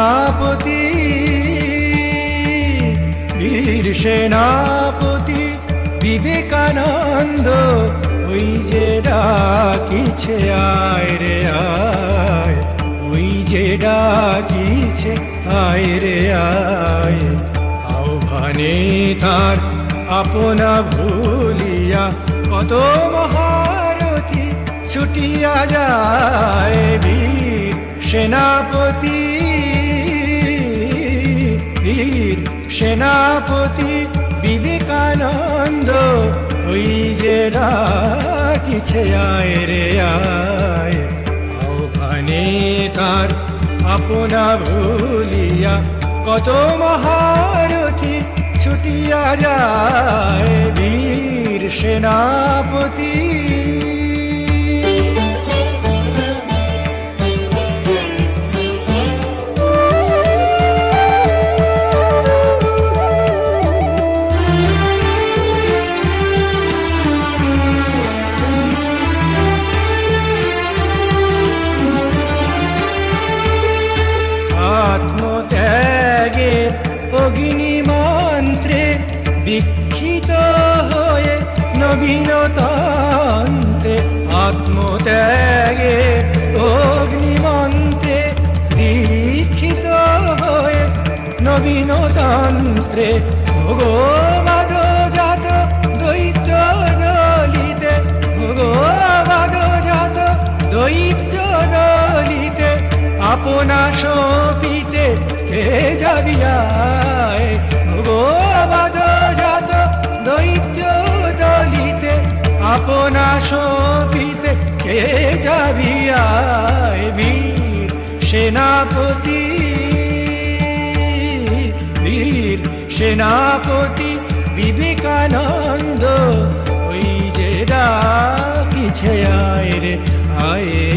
সেনাপতি, বীর সেনাপতি বিবেকানন্দ, ওই যে ডাকিছে, আয় রে আয়। ওই যে ডাকিছে, আয় রে আয়। আহ্বানে তার আপনা ভুলিয়া কত মহারথী ছুটিয়া যায় বীর সেনাপতি। বীর সেনাপতি বিবেকানন্দ, ওই যে ডাকিছে, আয় রে আয়। তার আপনা ভুলিয়া কত মহারথী ছুটিয়া যায়। বীর সেনাপতি নবীনতন্ত্রে ভগবাদ জাত দৈত্য দলিতে ভগবাদ জাত দৈত্য দলিতে আপনা সপিতে কে যাবিয়ায় ভগবাদ জাত দৈত্য দলিতে আপনা সপিতে কে যাবিয়ায় বীর সেনাপতি সেনাপতি বিবেকানন্দ, ওই যে ডাকিছে আয় রে আয়ে।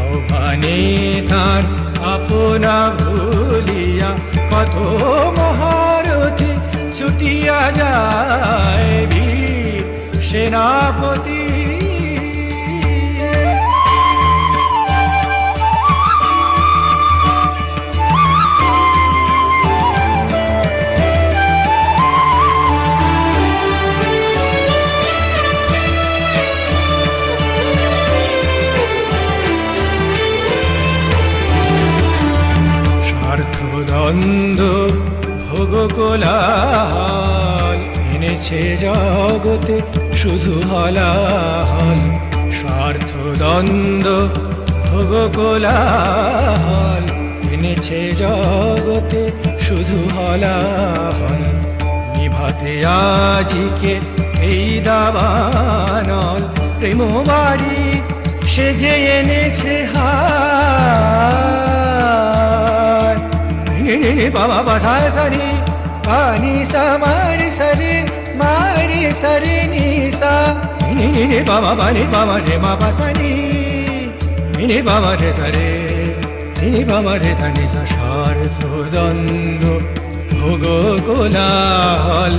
আহ্বানে তার আপনা ভুলিয়া কত মহারথী ছুটিয়া যায় সেনাপতি স্বার্থদ্বন্দ্ব ভোগ কোলাহল, এনেছে জগতে শুধু হলাহল স্বার্থদ্বন্দ্ব ভোগ কোলাহল, এনেছে জগতে শুধু হলাহল নিভাতে আজিকে এই দাবানল প্রেম বাড়ি সে যে এনেছে হার নি নি নি বাবা, বাসায় সারি, পানি সা, মারি সারি মারি সারি নি সা নি নি নি বাবা বানি বাবা রে মা বাসানি নি নি বাবা রে সারে নি নি বাবা রে সানি সা স্বার্থ দ্বন্দ্ব, ভোগ কোলাহল,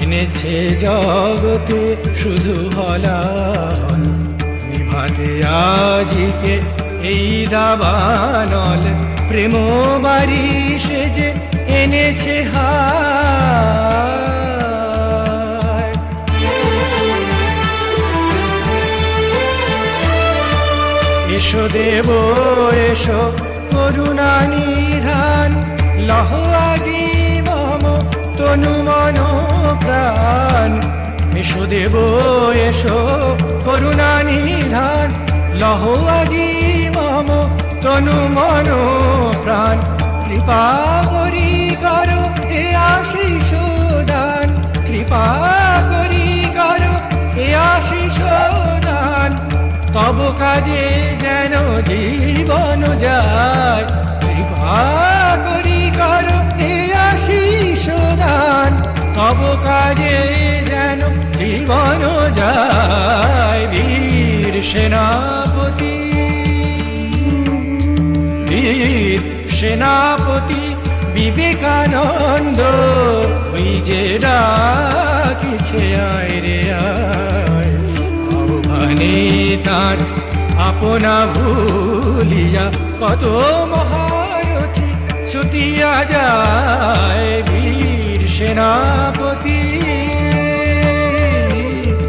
এনেছে জগতে শুধু হলাহল। আজিকে এই দাবানল প্রেম বাড়ি সেজে এনেছে হায় এসো দেব, এসো করুণা নিধান, লহ মম তনু মন প্রাণ এসো দেব, এসো আজি মম তনু মন প্রাণ। কৃপা করি করো এ আশিস দান। কৃপা করি করো এ আশিস দান। তব কাজে যেন জীবন যায়। কৃপা করি করো এ আশিস দান। তব কাজে যেন জীবন যায়। বীর সেনাপতি সেনাপতি বিবেকানন্দ, ওই যে ডাকিছে, আয় রে আয়। তার আপনা ভুলিয়া কত মহারথী ছুটি দিয়া যায় বীর সেনাপতি।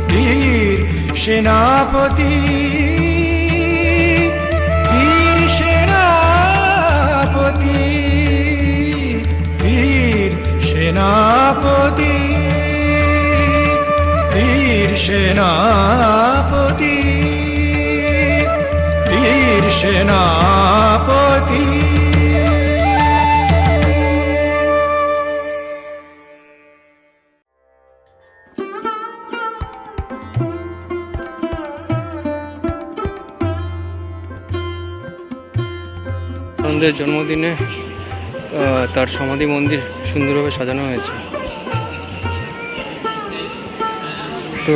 বীর সেনাপতি সেনাপতি বীর সেনাপতি বীর সেনাপতি। জন্মদিনে তার সমাধি মন্দির সুন্দরভাবে সাজানো হয়েছে। তো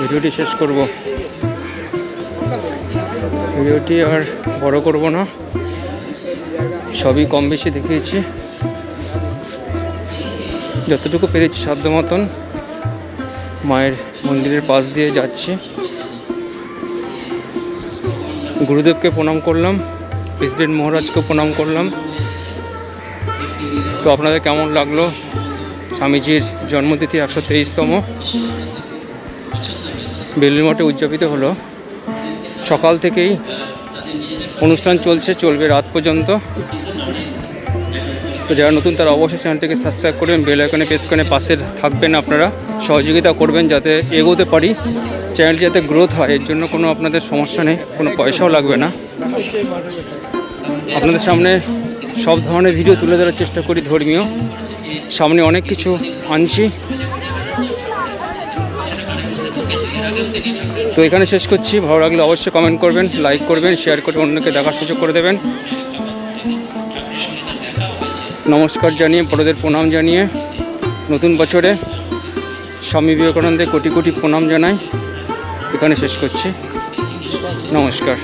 ভিডিওটি শেষ করব। ভিডিওটি আর বড় করব না। সবই কম বেশি দেখিয়েছি। যতটুকু পেরেছি সাধ্য মতন মায়ের মন্দিরের পাশ দিয়ে যাচ্ছি। গুরুদেবকে প্রণাম করলাম, প্রেসিডেন্ট মহারাজকে প্রণাম করলাম। তো আপনাদের কেমন লাগল? স্বামীজির জন্মতিথি একশো তেইশতম। বেলুর মঠে উদযাপিত হলো। সকাল থেকেই অনুষ্ঠান চলছে, চলবে রাত পর্যন্ত। তো যারা নতুন তারা অবশ্যই চ্যানেলটিকে সাবস্ক্রাইব করবেন, বেল আইকনে প্রেস করে পাশে থাকবেন আপনারা। সহযোগিতা করবেন যাতে এগোতে পারি। চ্যানেলটি যাতে গ্রোথ হয়, এর জন্য কোনো আপনাদের সমস্যা নেই, কোনো পয়সাও লাগবে না। আপনাদের সামনে সব ধরনের ভিডিও তুলে ধরার চেষ্টা করি ধর্মীয়। সামনে অনেক কিছু আনছি। তো এখানে শেষ করছি। ভালো লাগলে অবশ্যই কমেন্ট করবেন লাইক করবেন শেয়ার করে অন্যকে দেখার সুযোগ করে দেবেন। নমস্কার জানিয়ে, বড়দের প্রণাম জানিয়ে, নতুন বছরে স্বামী বিবেকানন্দের কোটি কোটি প্রণাম জানাই। এখানে শেষ করছি। নমস্কার।